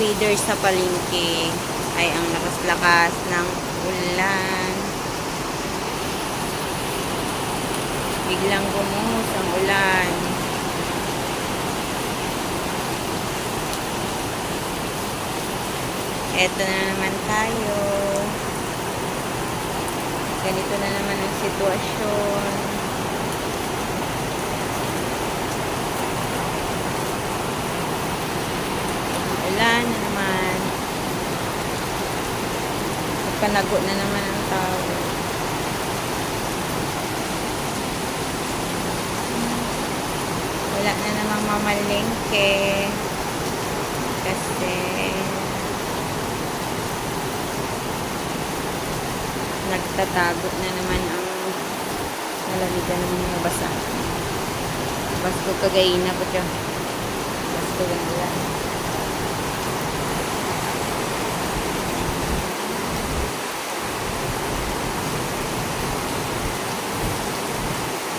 weather sa palengke ay ang lakas-lakas ng ulan. Biglang bumuhos ang ulan. Eto na naman tayo. Ganito na naman ang sitwasyon. Ulan na naman. Panago na naman ang tao. Wala na namang mamalengke. Kasi nagtatago na naman ang nalaligan ng mga basa. Basko kagayin na ko siya. Basko ganyan.